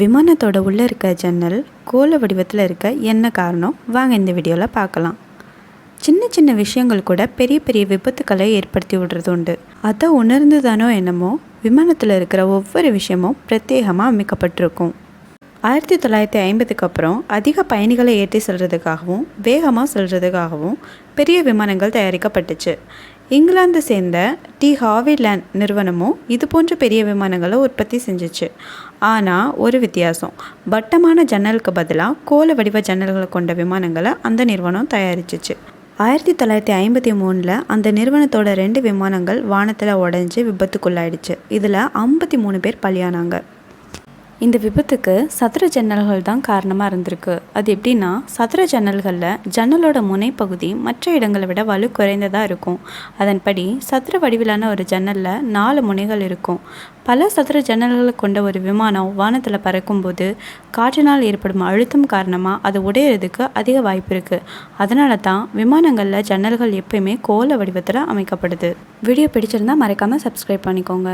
விமானத்தோட உள்ளே இருக்க ஜன்னல் கோல வடிவத்தில் இருக்க என்ன காரணம்? வாங்க இந்த வீடியோவில் பார்க்கலாம். சின்ன சின்ன விஷயங்கள் கூட பெரிய பெரிய விபத்துக்களை ஏற்படுத்தி விடுறது உண்டு. அதை உணர்ந்து தானோ என்னமோ விமானத்தில் இருக்கிற ஒவ்வொரு விஷயமும் பிரத்யேகமாக அமைக்கப்பட்டிருக்கும். ஆயிரத்தி தொள்ளாயிரத்தி ஐம்பதுக்கு அப்புறம் அதிக பயணிகளை ஏற்றி செல்றதுக்காகவும் வேகமாக செல்றதுக்காகவும் பெரிய விமானங்கள் தயாரிக்கப்பட்டுச்சு. இங்கிலாந்து சேர்ந்த டி ஹாவிலேண்ட் நிறுவனமும் இது போன்ற பெரிய விமானங்களை உற்பத்தி செஞ்சுச்சு. ஆனால் ஒரு வித்தியாசம். வட்டமான ஜன்னலுக்கு பதிலாக கோல வடிவ ஜன்னல்களை கொண்ட விமானங்களை அந்த நிறுவனம் தயாரிச்சிச்சு. ஆயிரத்தி தொள்ளாயிரத்தி ஐம்பத்தி மூணில் அந்த நிறுவனத்தோட ரெண்டு விமானங்கள் வானத்தில் உடஞ்சி விபத்துக்குள்ளாயிடுச்சு. இதில் ஐம்பத்தி மூணு பேர் பலியானாங்க. இந்த விபத்துக்கு சதுர ஜன்னல்கள் தான் காரணமாக இருந்திருக்கு. அது எப்படின்னா சதுர ஜன்னல்களில் ஜன்னலோட முனைப்பகுதி மற்ற இடங்களை விட வலு குறைந்ததாக இருக்கும். அதன்படி சதுர வடிவிலான ஒரு ஜன்னலில் நாலு முனைகள் இருக்கும். பல சதுர ஜன்னல்களை கொண்ட ஒரு விமானம் வானத்தில் பறக்கும்போது காற்றினால் ஏற்படும் அழுத்தம் காரணமாக அது உடையிறதுக்கு அதிக வாய்ப்பு இருக்குது அதனால தான் விமானங்களில் ஜன்னல்கள் எப்பயுமே கோல வடிவத்தில் அமைக்கப்படுது. வீடியோ பிடிச்சிருந்தா மறக்காமல் சப்ஸ்கிரைப் பண்ணிக்கோங்க.